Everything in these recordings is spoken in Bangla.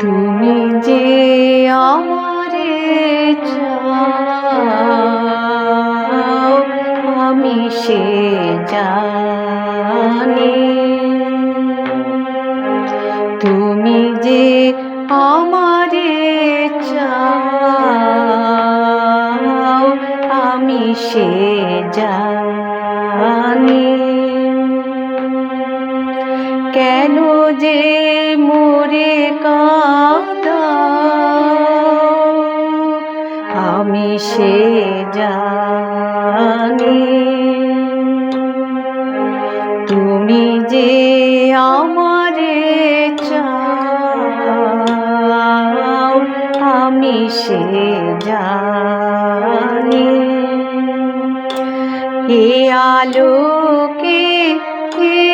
তুমি যে আমারে আমি সে জানি। তুমি যে আমারে চাও আমি সে জানি। কেন যে মোরে কাঁদাও আমি সে জানি। তুমি যে আমারে চাও, আমি সে জানি। এ আলোকে এ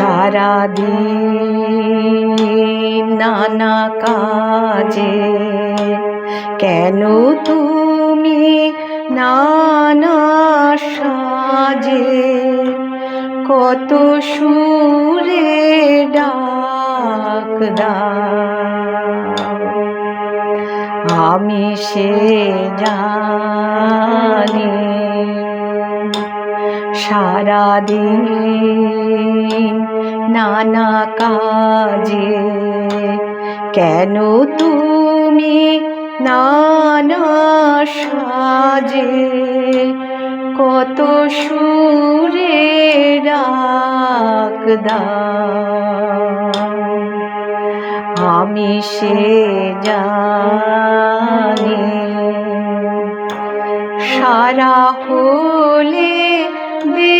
সারাদিন নানা কাজে কেন তুমি নানা সাজে? কত সুরে ডাক আমি সে জানি সারাদিন নানা কাজে। কেন তুমি নানা সাজে? কত সুরে ডাক আমি সে জানি। সারা হলে দেয়ানে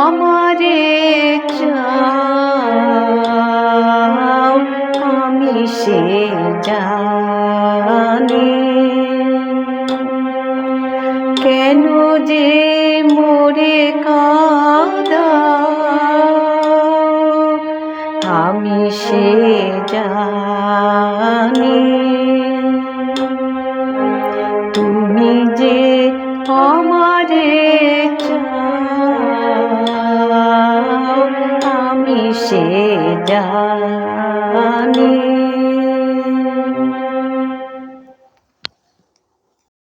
আমারে চাও আমি সে জানি। কেন যে মোরে কাঁদাও আমি সে জানি। তুমি যে সে জানি।